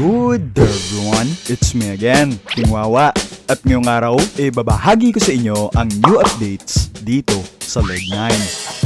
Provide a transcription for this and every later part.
Good everyone, it's me again, King Wawa. At ngayong araw, eh babahagi ko sa inyo ang new updates dito sa Leg 9.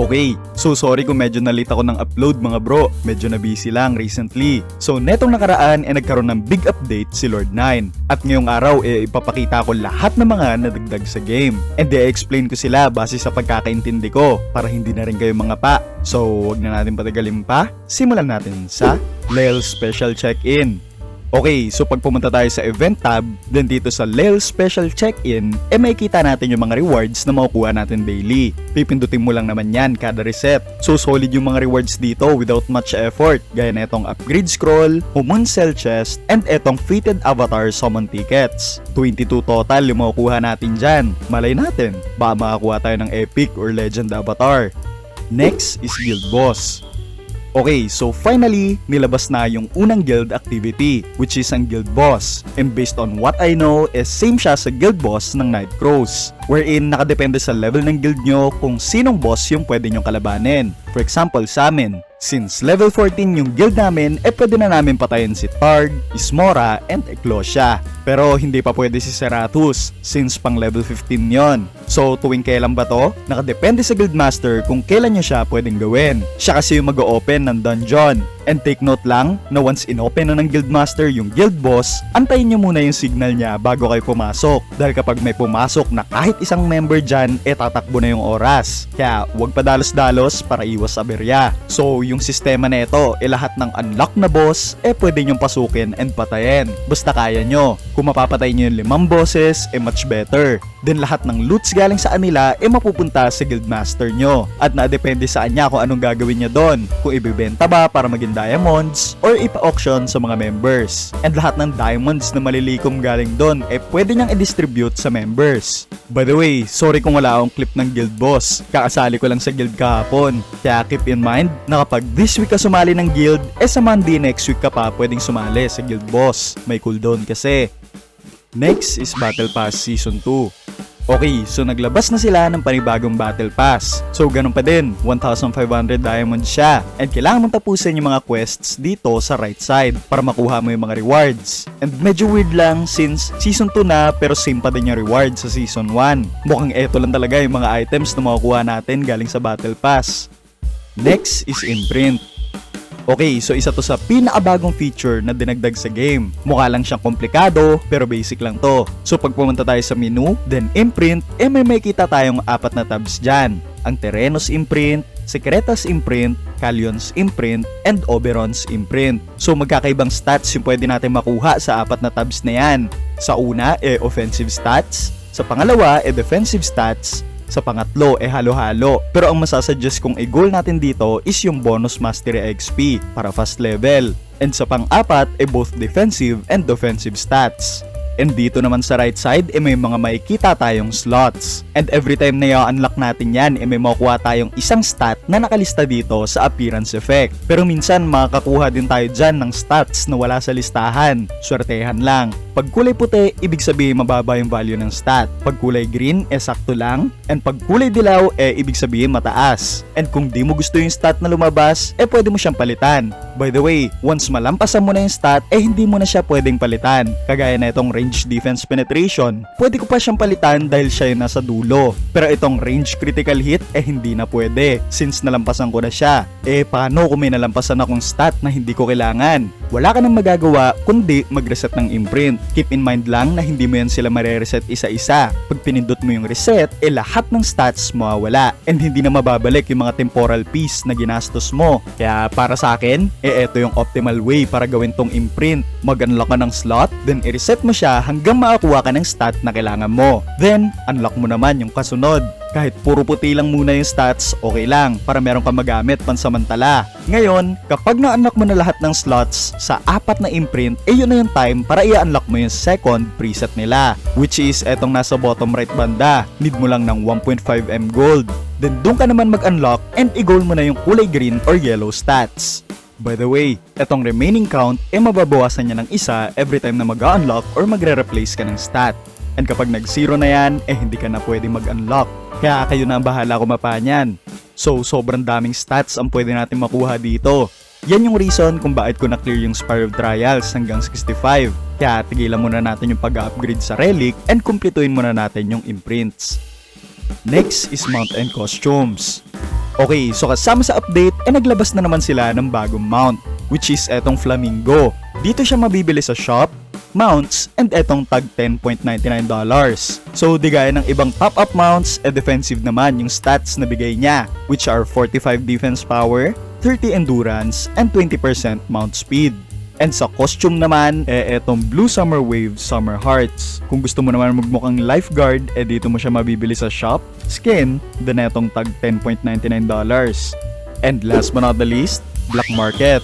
Okay, so sorry kung medyo nalita ko ng upload mga bro. Medyo na busy lang recently. So netong nakaraan eh nagkaroon ng big update si Lord 9. At ngayong araw eh ipapakita ko lahat ng mga nadagdag sa game. And i-explain ko sila base sa pagkakaintindi ko para hindi na rin kayo mga pa. So wag na natin patagalin pa. Simulan natin sa Lel Special Check-In. Okay, so pag pumunta tayo sa event tab, then dito sa Lel Special Check-in, eh makikita natin yung mga rewards na makukuha natin daily. Pipindutin mo lang naman yan kada reset. So solid yung mga rewards dito without much effort, gaya na itong upgrade scroll, Human Cell Chest, and itong Fitted Avatar Summon Tickets. 22 total yung makukuha natin dyan. Malay natin, baka makakuha tayo ng Epic or Legend Avatar. Next is Guild Boss. Okay, so finally, nilabas na yung unang guild activity, which is ang guild boss. And based on what I know, is same siya sa guild boss ng Night Crows. Wherein nakadepende sa level ng guild nyo kung sinong boss yung pwede nyo kalabanin. For example, sa amin, Since level 14 yung guild namin, eh pwede na namin patayin si Targ, Ismora, and Eclosia. Pero hindi pa pwede si Seratus, since pang level 15 yon. So tuwing kailan ba to? Nakadepende sa guildmaster kung kailan nyo siya pwedeng gawin. Siya kasi yung mag-open ng dungeon. And take note lang na once in-open na ng guildmaster yung guild boss, antayin nyo muna yung signal niya bago kayo pumasok. Dahil kapag may pumasok na kahit isang member dyan, eh tatakbo na yung oras. Kaya huwag padalos-dalos para iwas sa berya. So yung sistema na ito, eh lahat ng unlock na boss, eh pwede nyong pasukin and patayin. Basta kaya nyo. Kung mapapatay nyo yung limang bosses, eh much better. Then lahat ng loots galing sa kanila, eh mapupunta sa guildmaster nyo. At nadepende sa kanya kung anong gagawin niya doon. Kung ibibenta ba para maging diamonds or ipa-auction sa mga members. And lahat ng diamonds na malilikom galing doon eh pwede niyang i-distribute sa members. By the way, sorry kung wala akong clip ng guild boss. Kakasali ko lang sa guild kahapon. Kaya keep in mind na kapag this week ka sumali ng guild, eh sa Monday next week ka pa pwedeng sumali sa guild boss. May cooldown kasi. Next is Battle Pass Season 2. Okay, so naglabas na sila ng panibagong Battle Pass. So ganun pa din, 1,500 diamonds siya. And kailangan mong tapusin yung mga quests dito sa right side para makuha mo yung mga rewards. And medyo weird lang since Season 2 na pero same pa din yung rewards sa Season 1. Mukhang eto lang talaga yung mga items na makukuha natin galing sa Battle Pass. Next is Imprint. Okay, so isa to sa pinakabagong feature na dinagdag sa game. Mukha lang siyang komplikado, pero basic lang to. So pag pumunta tayo sa menu, then imprint, eh may makikita tayong apat na tabs dyan. Ang Terenos imprint, Secretas imprint, Calions imprint, and Oberon's imprint. So magkakaibang stats yung pwede natin makuha sa apat na tabs na yan. Sa una, eh offensive stats. Sa pangalawa, eh defensive stats. Sa pangatlo, eh halo-halo. Pero ang masasuggest kong i-goal natin dito is yung bonus mastery XP para fast level. And sa pang-apat, eh both defensive and offensive stats. And dito naman sa right side, eh may mga makikita tayong slots. And every time na i-unlock natin yan, eh may makukuha tayong isang stat na nakalista dito sa appearance effect. Pero minsan makakakuha din tayo dyan ng stats na wala sa listahan. Swertehan lang. Pag kulay puti, ibig sabihin mababa yung value ng stat. Pag kulay green, eh lang. And pag kulay dilaw, eh ibig sabihin mataas. And kung di mo gusto yung stat na lumabas, eh pwede mo siyang palitan. By the way, once malampasan mo na yung stat, eh hindi mo na siya pwedeng palitan. Kagaya na itong range defense penetration, pwede ko pa siyang palitan dahil siya yung nasa dulo. Pero itong range critical hit, eh hindi na pwede since nalampasan ko na siya. Eh paano kung may nalampasan akong stat na hindi ko kailangan? Wala ka nang magagawa kundi mag-reset ng imprint. Keep in mind lang na hindi mo yan sila mare-reset isa-isa. Pag pinindot mo yung reset, eh lahat ng stats mawawala. And hindi na mababalik yung mga temporal piece na ginastos mo. Kaya para sa akin, eh eto yung optimal way para gawin tong imprint. Mag-unlock ka ng slot, then i-reset mo siya hanggang makakuha ka ng stat na kailangan mo. Then, unlock mo naman yung kasunod. Kahit puro puti lang muna yung stats, okay lang para meron ka magamit pansamantala. Ngayon, kapag na-unlock mo na lahat ng slots sa apat na imprint, eh yun na yung time para i-unlock mo yung second preset nila. Which is etong nasa bottom right banda. Need mo lang ng 1.5M gold. Then doon ka naman mag-unlock and i-goal mo na yung kulay green or yellow stats. By the way, etong remaining count eh mababawasan niya ng isa every time na mag-unlock or magre-replace ka ng stat. And kapag nag-zero na yan, eh hindi ka na pwede mag-unlock. Kaya kayo na ang bahala kung mapaan yan. So, sobrang daming stats ang pwede natin makuha dito. Yan yung reason kung bakit ko na-clear yung Spire of Trials hanggang 65. Kaya tigilan muna natin yung pag-upgrade sa Relic and kumpletuin muna natin yung imprints. Next is mount and costumes. Okay, so kasama sa update, eh naglabas na naman sila ng bagong mount, which is etong Flamingo. Dito siya mabibili sa shop, mounts, and etong tag $10.99. So, di gaya ng ibang pop-up mounts, eh defensive naman yung stats na bigay niya, which are 45 defense power, 30 endurance, and 20% mount speed. And sa costume naman, eh etong Blue Summer Wave Summer Hearts. Kung gusto mo naman magmukhang lifeguard, eh dito mo siya mabibili sa shop, skin, then etong tag $10.99. And last but not the least, Black Market.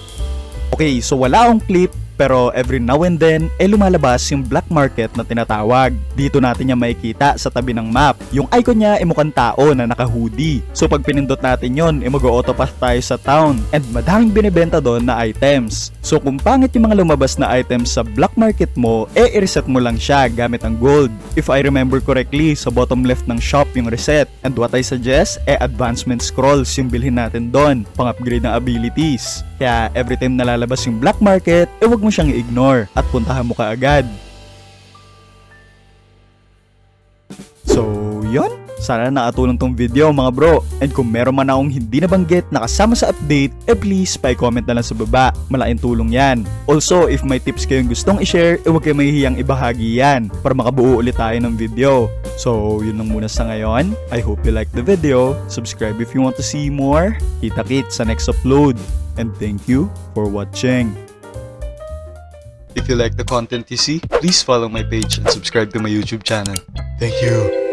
Okay, so wala akong clip, pero every now and then, eh lumalabas yung black market na tinatawag. Dito natin yung makikita sa tabi ng map. Yung icon niya ay mukhang tao na naka-hoodie. So pag pinindot natin yon, eh mag-auto pass tayo sa town. And madaming binibenta doon na items. So kung pangit yung mga lumabas na items sa black market mo, eh i-reset mo lang siya gamit ang gold. If I remember correctly, sa bottom left ng shop yung reset. And what I suggest, eh advancement scrolls yung bilhin natin doon, pang-upgrade ng abilities. Kaya every time nalalabas yung black market, eh wag mo siyang i-ignore at puntahan mo kaagad. Sana nakatulong tong video mga bro. And kung meron man akong hindi nabanggit na kasama sa update, eh please pa-comment na lang sa baba. Malaking tulong yan. Also, if may tips kayong gustong i-share, eh huwag kayong mahihiyang ibahagi yan para makabuo ulit tayo ng video. So, yun lang muna sa ngayon. I hope you like the video. Subscribe if you want to see more. Kita-kit sa next upload. And thank you for watching. If you like the content you see, please follow my page and subscribe to my YouTube channel. Thank you.